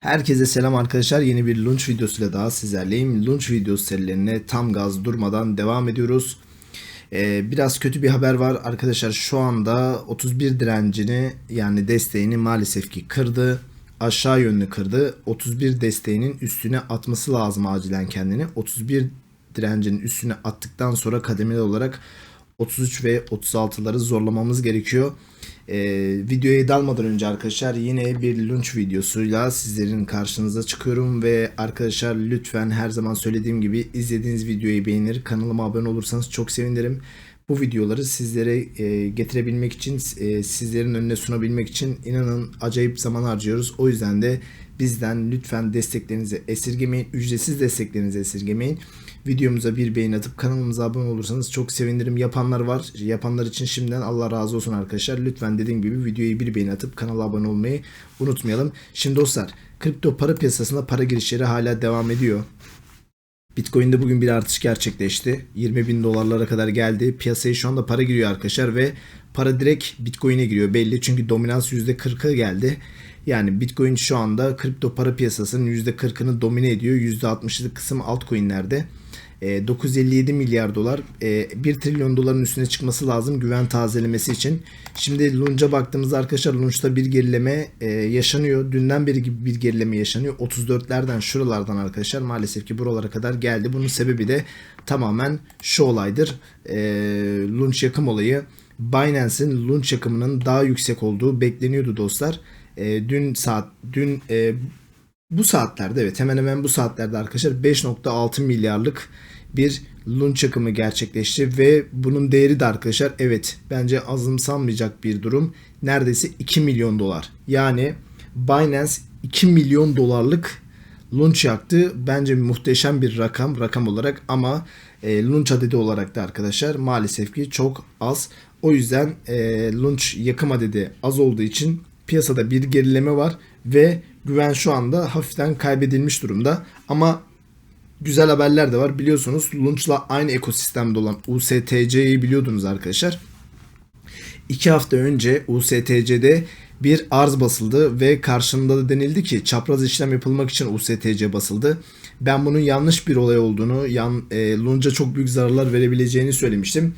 Herkese selam arkadaşlar. Yeni bir launch videosuyla daha sizlerleyim. Launch videosu serilerine tam gaz durmadan devam ediyoruz. Ee, biraz kötü bir haber var arkadaşlar. Şu anda 31 direncini yani desteğini maalesef ki kırdı. Aşağı yönlü kırdı. 31 desteğinin üstüne atması lazım acilen kendini. 31 direncinin üstüne attıktan sonra kademeli olarak 33 ve 36'ları zorlamamız gerekiyor. Ee, videoya dalmadan önce arkadaşlar yine bir launch videosuyla sizlerin karşınıza çıkıyorum ve arkadaşlar lütfen her zaman söylediğim gibi izlediğiniz videoyu beğenir kanalıma abone olursanız çok sevinirim. Bu videoları sizlere e, getirebilmek için e, sizlerin önüne sunabilmek için inanın acayip zaman harcıyoruz. O yüzden de bizden lütfen desteklerinizi esirgemeyin. Ücretsiz desteklerinizi esirgemeyin. Videomuza bir beğeni atıp kanalımıza abone olursanız çok sevinirim. Yapanlar var. Yapanlar için şimdiden Allah razı olsun arkadaşlar. Lütfen dediğim gibi videoyu bir beğeni atıp kanala abone olmayı unutmayalım. Şimdi dostlar kripto para piyasasında para girişleri hala devam ediyor. Bitcoin'de bugün bir artış gerçekleşti. 20 bin dolarlara kadar geldi. Piyasaya şu anda para giriyor arkadaşlar ve para direkt Bitcoin'e giriyor belli. Çünkü dominans %40'a geldi. Yani Bitcoin şu anda kripto para piyasasının %40'ını domine ediyor. %60'lık kısım altcoin'lerde. E, 957 milyar dolar e, 1 trilyon doların üstüne çıkması lazım güven tazelemesi için. Şimdi Lunch'a baktığımızda arkadaşlar Lunch'ta bir gerileme e, yaşanıyor. Dünden beri gibi bir gerileme yaşanıyor. 34'lerden şuralardan arkadaşlar maalesef ki buralara kadar geldi. Bunun sebebi de tamamen şu olaydır. E, yakım olayı. Binance'in Lunch yakımının daha yüksek olduğu bekleniyordu dostlar. E, dün saat dün e, bu saatlerde evet hemen hemen bu saatlerde arkadaşlar 5.6 milyarlık bir lun çakımı gerçekleşti ve bunun değeri de arkadaşlar evet bence azımsanmayacak bir durum. Neredeyse 2 milyon dolar. Yani Binance 2 milyon dolarlık lunch yaktı. Bence muhteşem bir rakam rakam olarak ama e, lunch adedi olarak da arkadaşlar maalesef ki çok az. O yüzden e, lunch yakım adedi az olduğu için piyasada bir gerileme var ve güven şu anda hafiften kaybedilmiş durumda. Ama güzel haberler de var. Biliyorsunuz Launch'la aynı ekosistemde olan USTC'yi biliyordunuz arkadaşlar. İki hafta önce USTC'de bir arz basıldı ve karşında da denildi ki çapraz işlem yapılmak için USTC basıldı. Ben bunun yanlış bir olay olduğunu, yan, e, Lunch'a çok büyük zararlar verebileceğini söylemiştim.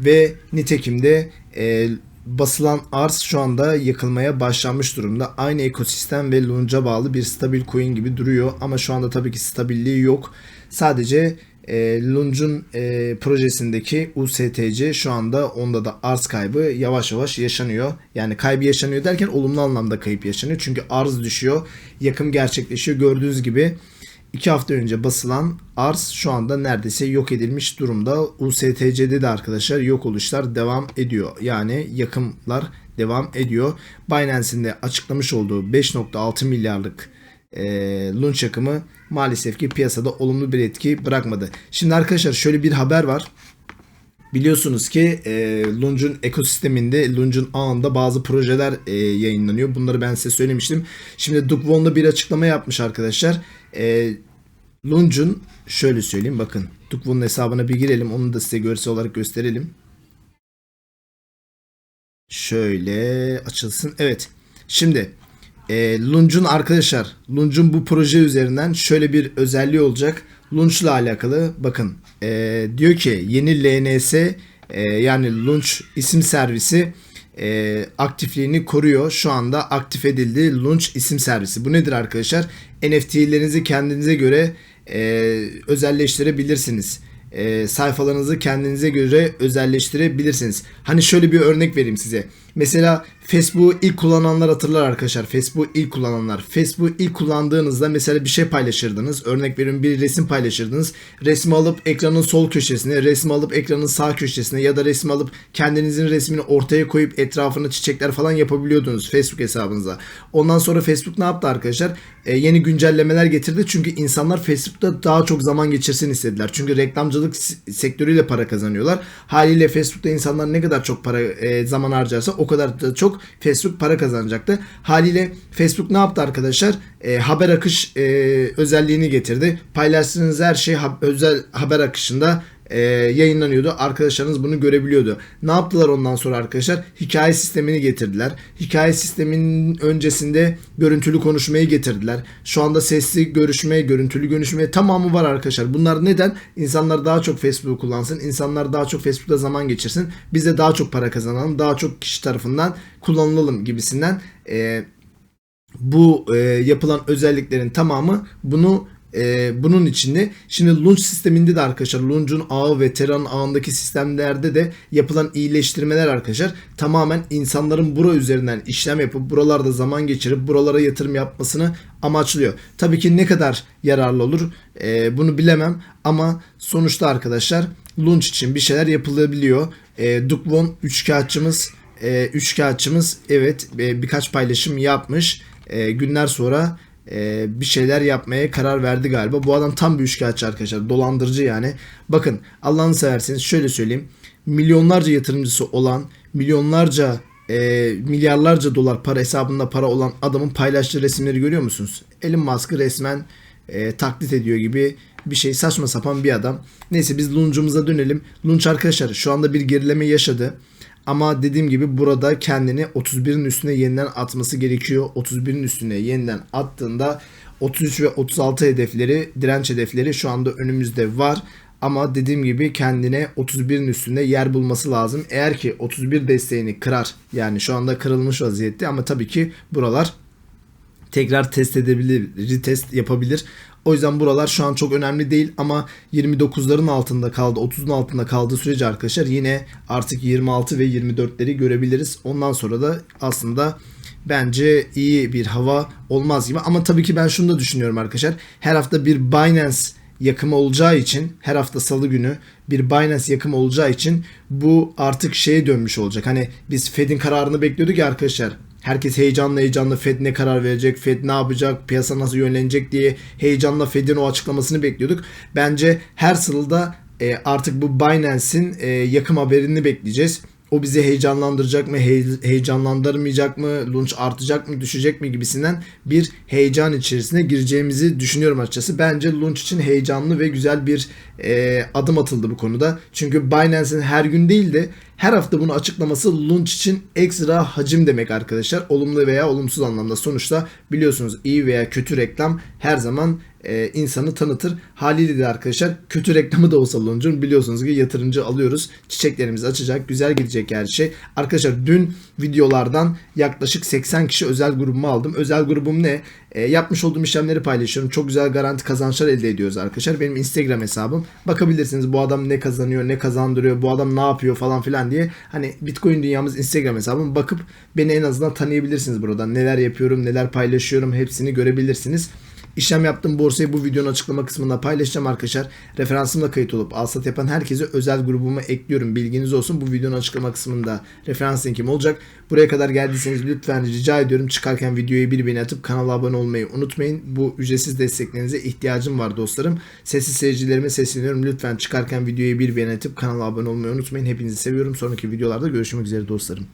Ve nitekim de e, basılan arz şu anda yakılmaya başlanmış durumda. Aynı ekosistem ve Lunch'a bağlı bir stabil coin gibi duruyor ama şu anda tabii ki stabilliği yok. Sadece e, Lunch'un e, projesindeki USTC şu anda onda da arz kaybı yavaş yavaş yaşanıyor. Yani kaybı yaşanıyor derken olumlu anlamda kayıp yaşanıyor. Çünkü arz düşüyor, yakım gerçekleşiyor. Gördüğünüz gibi 2 hafta önce basılan arz şu anda neredeyse yok edilmiş durumda. USTC'de de arkadaşlar yok oluşlar devam ediyor. Yani yakımlar devam ediyor. Binance'in de açıklamış olduğu 5.6 milyarlık e, lunch yakımı maalesef ki piyasada olumlu bir etki bırakmadı. Şimdi arkadaşlar şöyle bir haber var. Biliyorsunuz ki e, Lunch'un ekosisteminde, Lunch'un ağında bazı projeler e, yayınlanıyor. Bunları ben size söylemiştim. Şimdi Duke Von da bir açıklama yapmış arkadaşlar. E, Lunch'un şöyle söyleyeyim bakın. Duke Von'un hesabına bir girelim. Onu da size görsel olarak gösterelim. Şöyle açılsın. Evet. Şimdi e, Lunch'un arkadaşlar Lunch'un bu proje üzerinden şöyle bir özelliği olacak. Launch'la alakalı bakın e, diyor ki yeni LNS e, yani Launch isim servisi e, aktifliğini koruyor. Şu anda aktif edildi Launch isim servisi. Bu nedir arkadaşlar? NFT'lerinizi kendinize göre e, özelleştirebilirsiniz. E, sayfalarınızı kendinize göre özelleştirebilirsiniz. Hani şöyle bir örnek vereyim size. Mesela Facebook ilk kullananlar hatırlar arkadaşlar. Facebook ilk kullananlar. Facebook ilk kullandığınızda mesela bir şey paylaşırdınız. Örnek veriyorum bir resim paylaşırdınız. Resmi alıp ekranın sol köşesine, resmi alıp ekranın sağ köşesine ya da resmi alıp kendinizin resmini ortaya koyup etrafına çiçekler falan yapabiliyordunuz Facebook hesabınıza. Ondan sonra Facebook ne yaptı arkadaşlar? E, yeni güncellemeler getirdi. Çünkü insanlar Facebook'ta daha çok zaman geçirsin istediler. Çünkü reklamcılık sektörüyle para kazanıyorlar. Haliyle Facebook'ta insanlar ne kadar çok para e, zaman harcarsa o kadar da çok Facebook para kazanacaktı. Haliyle Facebook ne yaptı arkadaşlar? E, haber akış e, özelliğini getirdi. Paylaştığınız her şey ha- özel haber akışında e, yayınlanıyordu. Arkadaşlarınız bunu görebiliyordu. Ne yaptılar ondan sonra arkadaşlar? Hikaye sistemini getirdiler. Hikaye sisteminin öncesinde görüntülü konuşmayı getirdiler. Şu anda sesli görüşme, görüntülü görüşme tamamı var arkadaşlar. Bunlar neden? İnsanlar daha çok Facebook kullansın. insanlar daha çok Facebook'ta zaman geçirsin. Biz de daha çok para kazanalım. Daha çok kişi tarafından kullanılalım gibisinden e, bu e, yapılan özelliklerin tamamı bunu e, bunun içinde. Şimdi launch sisteminde de arkadaşlar launch'un ağı ve Terra'nın ağındaki sistemlerde de yapılan iyileştirmeler arkadaşlar tamamen insanların bura üzerinden işlem yapıp buralarda zaman geçirip buralara yatırım yapmasını amaçlıyor. Tabii ki ne kadar yararlı olur e, bunu bilemem ama sonuçta arkadaşlar launch için bir şeyler yapılabiliyor. E, Dukvon üçkağıtçımız e, üçkağıtçımız evet e, birkaç paylaşım yapmış. E, günler sonra e, bir şeyler yapmaya karar verdi galiba. Bu adam tam bir üçkağıtçı arkadaşlar. Dolandırıcı yani. Bakın Allah'ını severseniz şöyle söyleyeyim. Milyonlarca yatırımcısı olan, milyonlarca e, milyarlarca dolar para hesabında para olan adamın paylaştığı resimleri görüyor musunuz? Elon Musk'ı resmen e, taklit ediyor gibi bir şey saçma sapan bir adam. Neyse biz Lunch'umuza dönelim. Lunch arkadaşlar şu anda bir gerileme yaşadı. Ama dediğim gibi burada kendini 31'in üstüne yeniden atması gerekiyor. 31'in üstüne yeniden attığında 33 ve 36 hedefleri, direnç hedefleri şu anda önümüzde var. Ama dediğim gibi kendine 31'in üstünde yer bulması lazım. Eğer ki 31 desteğini kırar yani şu anda kırılmış vaziyette ama tabii ki buralar tekrar test edebilir, retest yapabilir. O yüzden buralar şu an çok önemli değil ama 29'ların altında kaldı, 30'un altında kaldığı sürece arkadaşlar yine artık 26 ve 24'leri görebiliriz. Ondan sonra da aslında bence iyi bir hava olmaz gibi. Ama tabii ki ben şunu da düşünüyorum arkadaşlar. Her hafta bir Binance yakımı olacağı için her hafta salı günü bir Binance yakımı olacağı için bu artık şeye dönmüş olacak. Hani biz Fed'in kararını bekliyorduk ya arkadaşlar. Herkes heyecanla heyecanla Fed ne karar verecek, Fed ne yapacak, piyasa nasıl yönlenecek diye heyecanla Fed'in o açıklamasını bekliyorduk. Bence her sırada e, artık bu Binance'in e, yakım haberini bekleyeceğiz. O bizi heyecanlandıracak mı, hey- heyecanlandırmayacak mı, launch artacak mı, düşecek mi gibisinden bir heyecan içerisine gireceğimizi düşünüyorum açıkçası. Bence launch için heyecanlı ve güzel bir e, adım atıldı bu konuda. Çünkü Binance'in her gün değil de her hafta bunu açıklaması launch için ekstra hacim demek arkadaşlar. Olumlu veya olumsuz anlamda. Sonuçta biliyorsunuz iyi veya kötü reklam her zaman e, insanı tanıtır. Haliyle de arkadaşlar kötü reklamı da olsa launch'un biliyorsunuz ki yatırımcı alıyoruz. Çiçeklerimiz açacak. Güzel gidecek her şey. Arkadaşlar dün videolardan yaklaşık 80 kişi özel grubumu aldım. Özel grubum ne? E, yapmış olduğum işlemleri paylaşıyorum. Çok güzel garanti kazançlar elde ediyoruz arkadaşlar. Benim Instagram hesabım. Bakabilirsiniz bu adam ne kazanıyor, ne kazandırıyor, bu adam ne yapıyor falan filan diye. Hani Bitcoin dünyamız Instagram hesabım. Bakıp beni en azından tanıyabilirsiniz buradan. Neler yapıyorum, neler paylaşıyorum hepsini görebilirsiniz. İşlem yaptığım borsayı bu videonun açıklama kısmında paylaşacağım arkadaşlar. Referansımla kayıt olup alsat yapan herkese özel grubuma ekliyorum. Bilginiz olsun. Bu videonun açıklama kısmında referans linkim olacak. Buraya kadar geldiyseniz lütfen rica ediyorum çıkarken videoyu bir beğeni atıp kanala abone olmayı unutmayın. Bu ücretsiz desteklerinize ihtiyacım var dostlarım. Sessiz seyircilerime sesleniyorum. Lütfen çıkarken videoyu bir beğeni atıp kanala abone olmayı unutmayın. Hepinizi seviyorum. Sonraki videolarda görüşmek üzere dostlarım.